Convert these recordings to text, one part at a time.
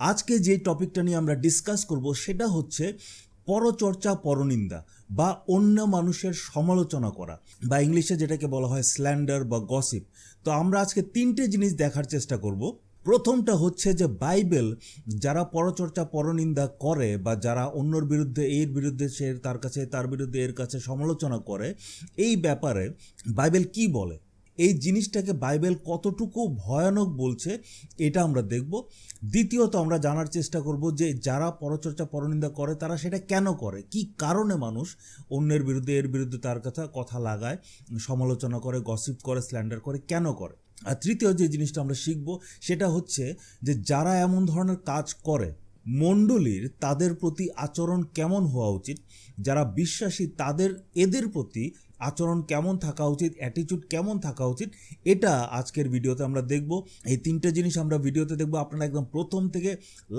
আজকে যে টপিকটা নিয়ে আমরা ডিসকাস করব সেটা হচ্ছে পরচর্চা, পরনিন্দা বা অন্য মানুষের সমালোচনা করা বা ইংলিশে যেটাকে বলা হয় স্ল্যান্ডার বা গসিপ তো আমরা আজকে তিনটে জিনিস দেখার চেষ্টা করব। প্রথমটা হচ্ছে যে বাইবেল যারা পরচর্চা, পরনিন্দা করে বা যারা অন্যর বিরুদ্ধে, এর বিরুদ্ধে সে তার কাছে, তার বিরুদ্ধে এর কাছে সমালোচনা করে, এই ব্যাপারে বাইবেল কি বলে? এই জিনিসটাকে বাইবেল কতটুকু ভয়ানক বলছে, এটা আমরা দেখব। দ্বিতীয়ত আমরা জানার চেষ্টা করব যে যারা পরচর্চা, পরনিন্দা করে, তারা সেটা কেন করে? কি কারণে মানুষ অন্যের বিরুদ্ধে, এর বিরুদ্ধে তার কথা কথা লাগায়, সমালোচনা করে গসিপ করে স্ল্যান্ডার করে, কেন করে? আর তৃতীয় যে জিনিসটা আমরা শিখব, সেটা হচ্ছে যে যারা এমন ধরনের কাজ করে, মণ্ডলীর তাদের প্রতি আচরণ কেমন হওয়া উচিত? যারা বিশ্বাসী, তাদের, এদের প্রতি আচরণ কেমন থাকা উচিত অ্যাটিচিউড কেমন থাকা উচিত, এটা আজকের ভিডিওতে আমরা দেখব। এই তিনটে জিনিস আমরা ভিডিওতে দেখব। আপনারা একদম প্রথম থেকে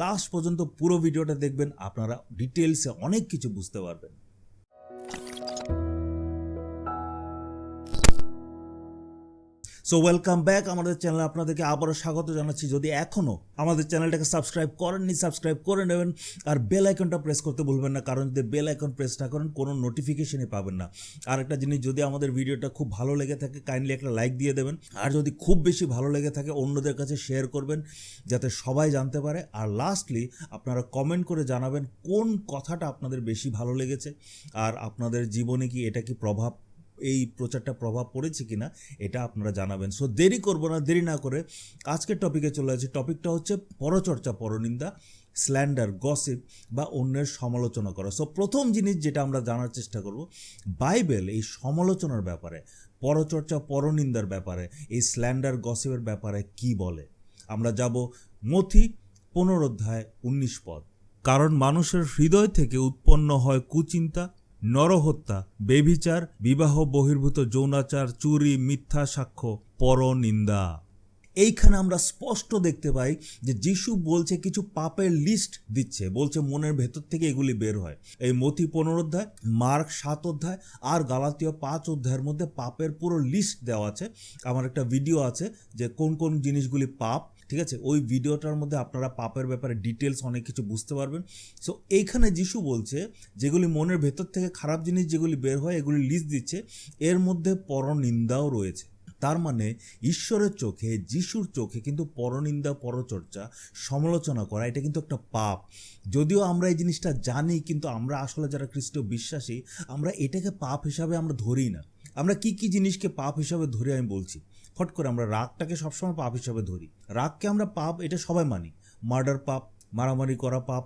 লাস্ট পর্যন্ত পুরো ভিডিওটা দেখবেন। আপনারা ডিটেলসে অনেক কিছু বুঝতে পারবেন। সো ওয়েলকাম ব্যাক আমাদের চ্যানেলে আপনাদেরকে আবারও স্বাগত জানাচ্ছি। যদি এখনও আমাদের চ্যানেলটাকে সাবস্ক্রাইব করেননি সাবস্ক্রাইব করে নেবেন। আর বেল আইকনটা প্রেস করতে ভুলবেন না, কারণ যদি বেল আইকন প্রেস না করেন, কোনো নোটিফিকেশনই পাবেন না। আর একটা জিনিস, যদি আমাদের ভিডিওটা খুব ভালো লেগে থাকে কাইন্ডলি একটা লাইক দিয়ে দেবেন। আর যদি খুব বেশি ভালো লেগে থাকে, অন্যদের কাছে শেয়ার করবেন, যাতে সবাই জানতে পারে। আর লাস্টলি আপনারা কমেন্ট করে জানাবেন, কোন কথাটা আপনাদের বেশি ভালো লেগেছে। আর আপনাদের জীবনে কি এটা কি প্রভাব এই প্রচারটা প্রভাব পড়েছে কিনা, এটা আপনারা জানাবেন। সো দেরি করব না, দেরি না করে আজকের টপিকে চলে যাচ্ছি টপিকটা হচ্ছে পরচর্চা, পরনিন্দা স্ল্যান্ডার গসিপ বা অন্যের সমালোচনা করা। সো প্রথম জিনিস যেটা আমরা জানার চেষ্টা করব বাইবেল এই সমালোচনার ব্যাপারে, পরচর্চা, পরনিন্দার ব্যাপারে, এই স্ল্যান্ডার গসিপের ব্যাপারে কি বলে? আমরা যাব মথি পুনরোধ্যায় উনিশ পদ। কারণ মানুষের হৃদয় থেকে উৎপন্ন হয় কুচিন্তা নরহত্যা বেভিচার বিবাহ বহির্ভূত যৌনাচার, চুরি, মিথ্যা সাক্ষ্য, পরনিন্দা। এইখানে আমরা স্পষ্ট দেখতে পাই যে যিশু বলছে কিছু পাপের লিস্ট দিচ্ছে, বলছে মনের ভেতর থেকে এগুলি বের হয়। এই মতি পনেরো অধ্যায়, মার্ক সাত অধ্যায় আর গালাতীয় পাঁচ অধ্যায়ের মধ্যে পাপের পুরো লিস্ট দেওয়া আছে। আমার একটা ভিডিও আছে যে কোন কোন জিনিসগুলি পাপ ঠিক আছে? ওই ভিডিওটার মধ্যে আপনারা পাপের ব্যাপারে ডিটেলস অনেক কিছু বুঝতে পারবেন। সো এইখানে যিশু বলছে, যেগুলি মনের ভেতর থেকে খারাপ জিনিস যেগুলি বের হয়, এগুলি লিস্ট দিচ্ছে, এর মধ্যে পরনিন্দাও রয়েছে। তার মানে ঈশ্বরের চোখে, যিশুর চোখে কিন্তু পরনিন্দা, পরচর্চা, সমালোচনা করা, এটা কিন্তু একটা পাপ। যদিও আমরা এই জিনিসটা জানি, কিন্তু আমরা আসলে যারা খ্রিস্ট বিশ্বাসী, আমরা এটাকে পাপ হিসাবে আমরা ধরি না। আমরা কি কি জিনিসকে পাপ হিসাবে ধরি আমি বলছি? ফট করে আমরা রাগটাকে সবসময় পাপ হিসাবে ধরি। রাগকে আমরা পাপ, এটা সবাই মানি। মার্ডার পাপ, মারামারি করা পাপ,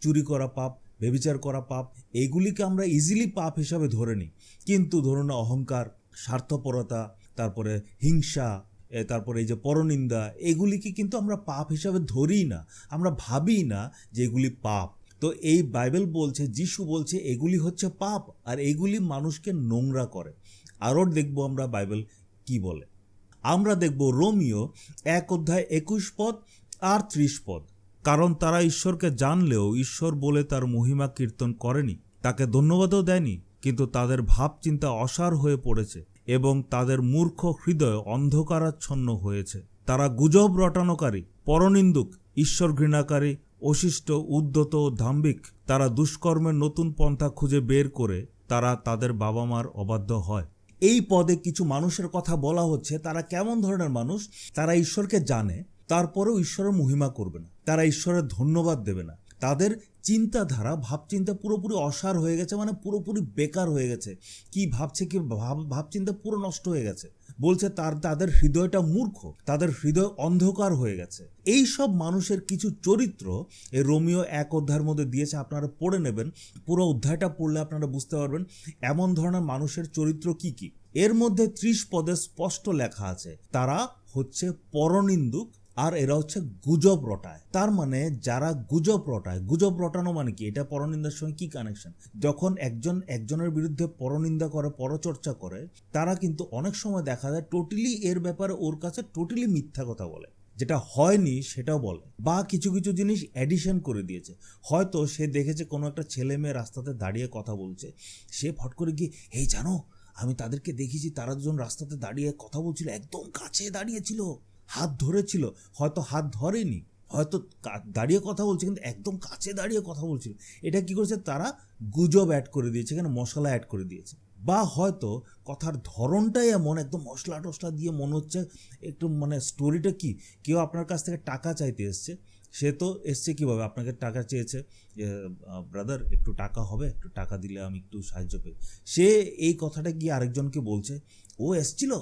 চুরি করা পাপ বেবিচার করা পাপ এইগুলিকে আমরা ইজিলি পাপ হিসাবে ধরে নিই। কিন্তু ধরুন অহংকার, স্বার্থপরতা, তারপরে হিংসা তারপরে এই যে পরনিন্দা, এগুলিকে কিন্তু আমরা পাপ হিসাবে ধরি না। আমরা ভাবি না যে এগুলি পাপ। তো এই বাইবেল বলছে, যিশু বলছে, এগুলি হচ্ছে পাপ, আর এগুলি মানুষকে নোংরা করে। আরও দেখব আমরা বাইবেল কি বলে। আমরা দেখব রোমিও এক অধ্যায় একুশ পদ আর ত্রিশ পদ। কারণ তারা ঈশ্বরকে জানলেও ঈশ্বর বলে তার মহিমা কীর্তন করেনি, তাকে ধন্যবাদও দেয়নি, কিন্তু তাদের ভাবচিন্তা অসার হয়ে পড়েছে এবং তাদের মূর্খ হৃদয় অন্ধকারাচ্ছন্ন হয়েছে। তারা গুজব রটানোকারী, পরনিন্দুক, ঈশ্বর ঘৃণাকারী, অশিষ্ট উদ্যত ধাম্বিক। তারা দুষ্কর্মের নতুন পন্থা খুঁজে বের করে তারা তাদের বাবা মার অবাধ্য হয়। এই পদে কিছু মানুষের কথা বলা হচ্ছে, তারা কেমন ধরনের মানুষ? তারা ঈশ্বরকে জানে, তারপরেও ঈশ্বরের মহিমা করবে না। তারা ঈশ্বরের ধন্যবাদ দেবে না। তাদের চিন্তাধারা, ভাবচিন্তা পুরোপুরি অসার হয়ে গেছে মানে পুরোপুরি বেকার হয়ে গেছে। কি ভাবছে, কি ভাব, ভাবচিন্তা পুরো নষ্ট হয়ে গেছে। বলছে তার, তাদের হৃদয়টা মূর্খ, তাদের হৃদয় অন্ধকার হয়ে গেছে। এই সব মানুষের কিছু চরিত্র এই রোমিও এক অধ্যায়ের মধ্যে দিয়েছে, আপনারা পড়ে নেবেন। পুরো অধ্যায়টা পড়লে আপনারা বুঝতে পারবেন এমন ধরনের মানুষের চরিত্র কি কি। এর মধ্যে ত্রিশ পদে স্পষ্ট লেখা আছে, তারা হচ্ছে পরনিন্দুক আর এরা হচ্ছে গুজব রটায়। তার মানে যারা গুজব রটায়, গুজব রটানো মানে কি? এটা পরনিন্দার সঙ্গে কি কানেকশন যখন একজন, একজনের বিরুদ্ধে পরনিন্দা করে, পরচর্চা করে, তারা কিন্তু অনেক সময় দেখা যায় টোটালি এর ব্যাপারে ওর কাছে টোটালি মিথ্যা কথা বলে। যেটা হয়নি সেটাও বলে। বা কিছু কিছু জিনিস অ্যাডিশন করে দিয়েছে। হয়তো সে দেখেছে কোনো একটা ছেলে মেয়ে রাস্তাতে দাঁড়িয়ে কথা বলছে। সে ফট করে গিয়ে, এই জানো, আমি তাদেরকে দেখেছি, তারা দুজন রাস্তাতে দাঁড়িয়ে কথা বলছিল, একদম কাছে দাঁড়িয়েছিল হাত ধরেছিল, হয়তো হাত ধরেনি, হয়তো দাঁড়িয়ে কথা বলছে, কিন্তু একদম কাছে দাঁড়িয়ে কথা বলছিল। এটা কি করেছে? তারা গুজব অ্যাড করে দিয়েছে এখানে মশলা অ্যাড করে দিয়েছে। বা হয়তো কথার ধরনটাই এমন, একদম মশলা টশলা দিয়ে মনে হচ্ছে একটু মানে স্টোরিটা কি? কেউ আপনার কাছ থেকে টাকা চাইতে এসছে, সে তো এসছে কীভাবে? আপনাকে টাকা চেয়েছে, যে ব্রাদার একটু টাকা হবে, একটু টাকা দিলে আমি একটু সাহায্য পাই সে এই কথাটা গিয়ে আরেকজনকে বলছে? ও এসছিল?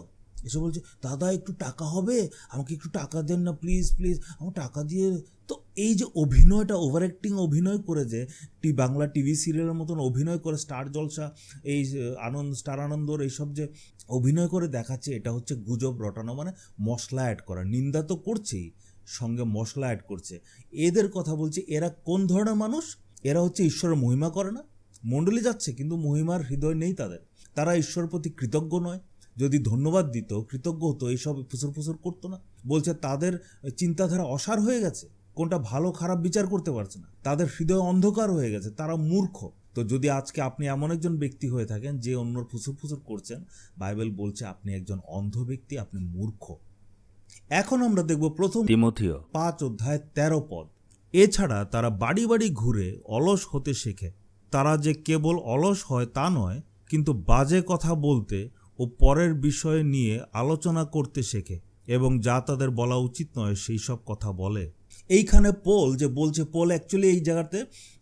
এসে বলছে, দাদা, একটু টাকা হবে? আমাকে একটু টাকা দেন না প্লিজ প্লিজ আমার টাকা দিয়ে তো এই যে অভিনয়টা ওভার অ্যাক্টিং অভিনয় করে যে টি বাংলা টিভি সিরিয়ালের মতন অভিনয় করে স্টার জলসা এই আনন্দ স্টার আনন্দর এইসব যে অভিনয় করে দেখাচ্ছে, এটা হচ্ছে গুজব রটানো মানে মশলা অ্যাড করা। নিন্দা তো করছেই, সঙ্গে মশলা অ্যাড করছে। এদের কথা বলছে, এরা কোন ধরনের মানুষ? এরা হচ্ছে ঈশ্বরের মহিমা করে না। মণ্ডলী যাচ্ছে, কিন্তু মহিমার হৃদয় নেই তাদের। তারা ঈশ্বরের প্রতি কৃতজ্ঞ নয়। যদি ধন্যবাদ দিত কৃতজ্ঞ হতো এইসব ফুসুর ফুসুর করতো না। বলছে তাদের চিন্তাধারা অসার হয়ে গেছে। কোনটা ভালো খারাপ বিচার করতে পারছে না। তাদের হৃদয় অন্ধকার হয়ে গেছে। তারা মূর্খ। তো যদি আজকে আপনি এমন একজন ব্যক্তি হয়ে থাকেন যে অন্যর ফুসুর ফুসুর করছেন বাইবেল বলছে আপনি একজন অন্ধ ব্যক্তি আপনি মূর্খ। এখন আমরা দেখব প্রথম তিমথিও পাঁচ অধ্যায় তেরো পদ। এছাড়া তারা বাড়ি বাড়ি ঘুরে অলস হতে শেখে। তারা যে কেবল অলস হয় তা নয় কিন্তু বাজে কথা বলতে ও পরের বিষয় নিয়ে আলোচনা করতে শেখে এবং যা তাদের বলা উচিত নয় সেই সব কথা বলে। এইখানে পোল যে বলছে পোল অ্যাকচুয়ালি এই জায়গাতে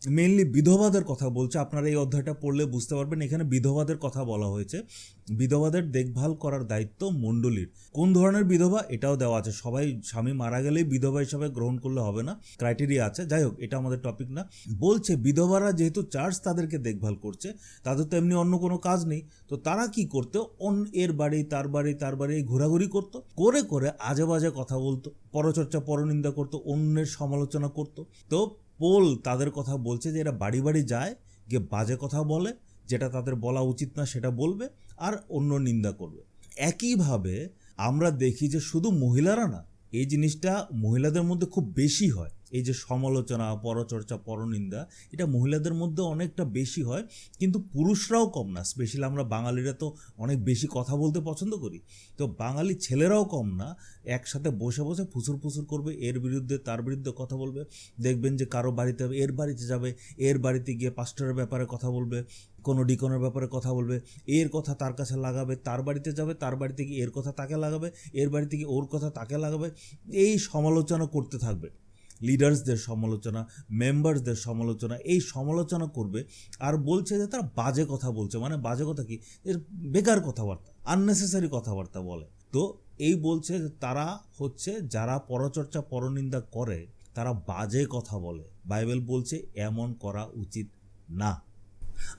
মেনলি বিধবাদের কথা বলছে। আপনারা এই অধ্যায়টা পড়লে বুঝতে পারবেন, এখানে বিধবাদের কথা বলা হয়েছে। বিধবাদের দেখভাল করার দায়িত্ব মণ্ডলীর। কোন ধরনের বিধবা? এটাও দেওয়া আছে। সবাই স্বামী মারা গেলেই বিধবা হিসাবে গ্রহণ করলে হবে না। ক্রাইটেরিয়া আছে। যাই হোক, এটা আমাদের টপিক না। বলছে, বিধবারা যেহেতু চার্চ তাদেরকে দেখভাল করছে, তাদের তো এমনি অন্য কোনো কাজ নেই। তো তারা কি করতো? অন এর বাড়ি, তার বাড়ি তার বাড়ি ঘোরাঘুরি করতো। করে করে আজে বাজে কথা বলতো, পরচর্চা, পরনিন্দা করতো, অন্যের সমালোচনা করতো। তো পোল তাদের কথা বলছে যে এরা বাড়ি বাড়ি যায়, গিয়ে বাজে কথা বলে। যেটা তাদের বলা উচিত না সেটা বলবে আর অন্য নিন্দা করবে। একইভাবে আমরা দেখি যে শুধু মহিলারা না, এই জিনিসটা মহিলাদের মধ্যে খুব বেশি হয়। এই যে সমালোচনা, পরচর্চা, পরনিন্দা, এটা মহিলাদের মধ্যে অনেকটা বেশি হয়, কিন্তু পুরুষরাও কম না। স্পেশালি আমরা বাঙালিরা তো অনেক বেশি কথা বলতে পছন্দ করি। তো বাঙালি ছেলেরাও কম না, একসাথে বসে বসে ফুসুর ফুসুর করবে, এর বিরুদ্ধে তার বিরুদ্ধে কথা বলবে, দেখবেন যে কারও বাড়িতে এর বাড়িতে যাবে, এর বাড়িতে গিয়ে পাস্টারের ব্যাপারে কথা বলবে, কোনো ডিকনের ব্যাপারে কথা বলবে, এর কথা তার কাছে লাগাবে, তার বাড়িতে যাবে, তার বাড়িতে গিয়ে এর কথা তাকে লাগাবে, এর বাড়িতে গিয়ে ওর কথা তাকে লাগাবে, এই সমালোচনা করতে থাকবে। লিডার্সদের সমালোচনা, মেম্বার্সদের সমালোচনা, এই সমালোচনা করবে আর বলছে যে তারা বাজে কথা বলছে। মানে বাজে কথা কি? এর বেকার কথাবার্তা আননেসেসারি কথাবার্তা বলে। তো এই বলছে যে তারা হচ্ছে যারা পরচর্চা, পরনিন্দা করে, তারা বাজে কথা বলে। বাইবেল বলছে, এমন করা উচিত না।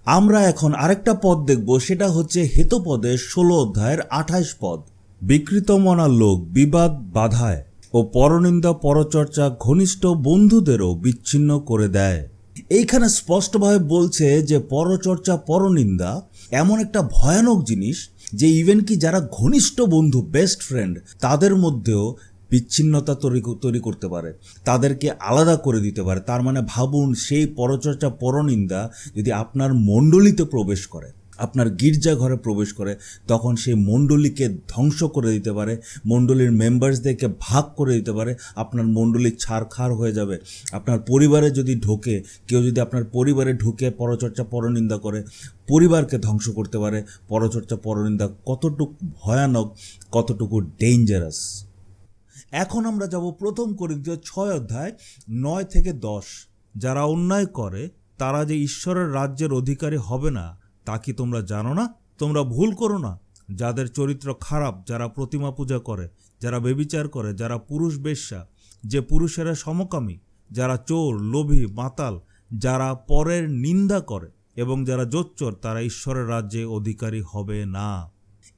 আমরা এখন আরেকটা পদ দেখব, সেটা হচ্ছে হেতপদের ষোলো অধ্যায়ের আঠাইশ পদ। বিকৃত মনা লোক বিবাদ বাধায়। ও পরনিন্দা পরচর্চা ঘনিষ্ঠ বন্ধুদেরও বিচ্ছিন্ন করে দেয়। এইখানে স্পষ্টভাবে বলছে যে পরচর্চা, পরনিন্দা এমন একটা ভয়ানক জিনিস যে ইভেন কি যারা ঘনিষ্ঠ বন্ধু বেস্ট ফ্রেন্ড তাদের মধ্যেও বিচ্ছিন্নতা তৈরি তৈরি করতে পারে। তাদেরকে আলাদা করে দিতে পারে। তার মানে ভাবুন সেই পরচর্চা, পরনিন্দা যদি আপনার মণ্ডলীতে প্রবেশ করে আপনার গির্জা ঘরে প্রবেশ করে, তখন সেই মণ্ডলীকে ধ্বংস করে দিতে পারে, মণ্ডলীর মেম্বার্সদেরকে ভাগ করে দিতে পারে, আপনার মণ্ডলী ছাড়খার হয়ে যাবে। আপনার পরিবারে যদি ঢোকে, কেউ যদি আপনার পরিবারে ঢুকে পরচর্চা, পরনিন্দা করে, পরিবারকে ধ্বংস করতে পারে, পরচর্চা, পরনিন্দা কতটুকু ভয়ানক, কতটুকু ডেঞ্জারাস এখন আমরা যাব প্রথম করিন্থীয় ছয় অধ্যায় নয় থেকে দশ। যারা অন্যায় করে, তারা যে ঈশ্বরের রাজ্যের অধিকারী হবে না তা কি তোমরা জানো না? তোমরা ভুল করো না। যাদের চরিত্র খারাপ, যারা প্রতিমা পূজা করে, যারা বেবিচার করে, যারা পুরুষ বেশ্যা, যে পুরুষেরা সমকামী, যারা চোর, লোভী, মাতাল, যারা পরের নিন্দা করে এবং যারা জোচ্চর, তারা ঈশ্বরের রাজ্যে অধিকারী হবে না।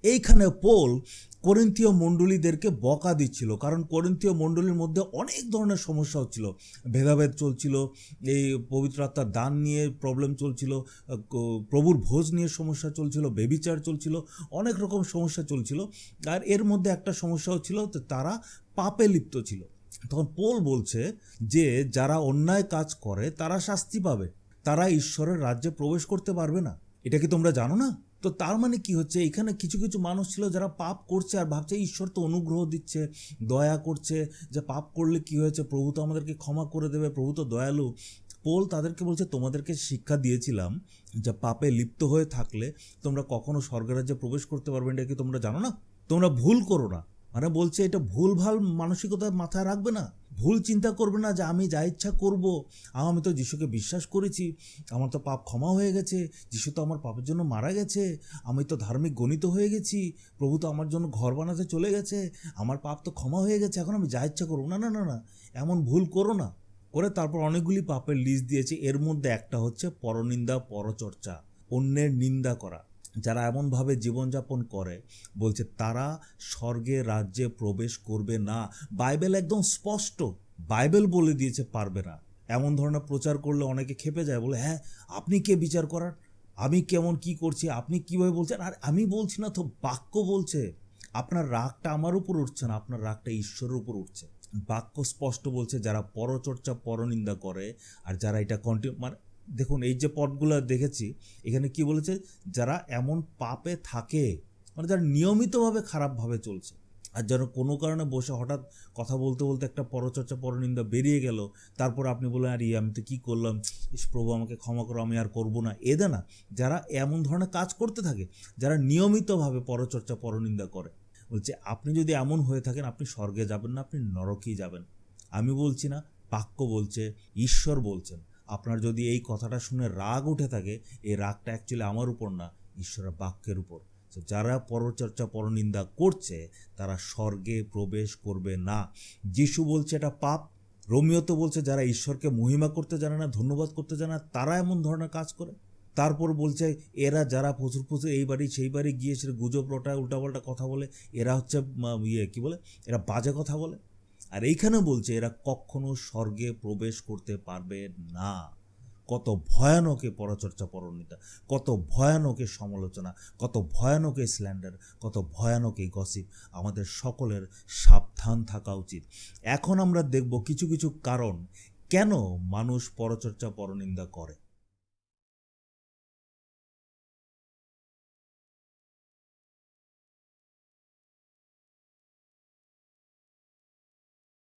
এইখানে পোল করিন্থীয় মণ্ডলীদেরকে বকা দিচ্ছিল। কারণ করিন্থীয় মণ্ডলীর মধ্যে অনেক ধরনের সমস্যা হচ্ছিল। ভেদাভেদ চলছিল, এই পবিত্র আত্মার দান নিয়ে প্রবলেম চলছিল প্রভুর ভোজ নিয়ে সমস্যা চলছিল বেবিচার চলছিল, অনেক রকম সমস্যা চলছিল। আর এর মধ্যে একটা সমস্যা হচ্ছিল তারা পাপে লিপ্ত ছিল। তখন পোল বলছে যে, যারা অন্যায় কাজ করে, তারা শাস্তি পাবে। তারা ঈশ্বরের রাজ্যে প্রবেশ করতে পারবে না। এটা কি তোমরা জানো না? তো তার মানে কি হচ্ছে? এখানে কিছু কিছু মানুষ ছিল যারা পাপ করছে আর ভাবছে, ঈশ্বর তো অনুগ্রহ দিচ্ছে, দয়া করছে। যে পাপ করলে কি হয়েছে? প্রভু তো আমাদেরকে ক্ষমা করে দেবে, প্রভু তো দয়ালু। পোল তাদেরকে বলছে, তোমাদেরকে শিক্ষা দিয়েছিলাম যে পাপে লিপ্ত হয়ে থাকলে তোমরা কখনো স্বর্গরাজ্যে প্রবেশ করতে পারবে এটা কি তোমরা জানো না? তোমরা ভুল করো না। মানে বলছে এটা ভুল ভালো মানসিকতা মাথায় রাখবে না। ভুল চিন্তা করবে না যে আমি যা ইচ্ছা করব। আমি তো যিশুকে বিশ্বাস করেছি। আমার তো পাপ ক্ষমা হয়ে গেছে। যিশু তো আমার পাপের জন্য মারা গেছে। আমি তো ধার্মিক গণিত হয়ে গেছি। প্রভু তো আমার জন্য ঘর বানাতে চলে গেছে। আমার পাপ তো ক্ষমা হয়ে গেছে। এখন আমি যা ইচ্ছা করব। না না না না, এমন ভুল করো না। করে তারপর অনেকগুলি পাপের লিস্ট দিয়েছে। এর মধ্যে একটা হচ্ছে পরনিন্দা, পরচর্চা। অন্যের নিন্দা করা। যারা এমনভাবে জীবনযাপন করে, বলছে তারা স্বর্গে রাজ্যে প্রবেশ করবে না। বাইবেল একদম স্পষ্ট। বাইবেল বলে দিয়েছে পারবে না। এমন ধরনের প্রচার করলে অনেকে খেপে যায়, বলে হ্যাঁ আপনি কে বিচার করার? আমি কেমন কি করছি? আপনি কীভাবে বলছেন? আর আমি বলছি না তো, বাক্য বলছে, আপনার রাগটা আমার উপর উঠছে না, আপনার রাগটা ঈশ্বরের উপর উঠছে। বাক্য স্পষ্ট বলছে, যারা পরচর্চা, পরনিন্দা করে, আর যারা এটা কন্টিনিউ মানে দেখুন, এই যে পদগুলো দেখেছি, এখানে কি বলেছে? যারা এমন পাপে থাকে মানে যারা নিয়মিতভাবে খারাপভাবে চলছে, আর যেন কোনো কারণে বসে হঠাৎ কথা বলতে বলতে একটা পরচর্চা, পরনিন্দা বেরিয়ে গেল, তারপর আপনি বললেন, আর, আমি তো কী করলাম? ইস প্রভু, আমাকে ক্ষমা করো, আমি আর করব না। এদে না, যারা এমন ধরনের কাজ করতে থাকে, যারা নিয়মিতভাবে পরচর্চা, পরনিন্দা করে, বলছে, আপনি যদি এমন হয়ে থাকেন, আপনি স্বর্গে যাবেন না, আপনি নরকেই যাবেন। আমি বলছি না, বাক্য বলছে, ঈশ্বর বলছেন। আপনার যদি এই কথাটা শুনে রাগ উঠে থাকে, এই রাগটা অ্যাকচুয়ালি আমার উপর না, ঈশ্বরের বাক্যের উপর। তো যারা পরচর্চা, পরনিন্দা করছে, তারা স্বর্গে প্রবেশ করবে না। যিশু বলছে এটা পাপ। রোমিও তো বলছে যারা ঈশ্বরকে মহিমা করতে জানে না, ধন্যবাদ করতে জানে না, তারা এমন ধরনের কাজ করে। তারপর বলছে এরা যারা প্রচুর প্রচুর এই বাড়ি, সেই বাড়ি গিয়ে সে গুজব রটায় উল্টাপাল্টা কথা বলে, এরা হচ্ছে ইয়ে কী বলে? এরা বাজে কথা বলে। আর এইখানে বলছে, এরা কখনো স্বর্গে প্রবেশ করতে পারবে না। কত ভয়ানক পরচর্চা পরণিতা কত ভয়ানক সমালোচনা, কত ভয়ানক স্ল্যান্ডার, কত ভয়ানক গসিপ। আমাদের সকলের সাবধান থাকা উচিত। এখন আমরা দেখব কিছু কিছু কারণ কেন মানুষ পরচর্চা পরনিন্দা করে।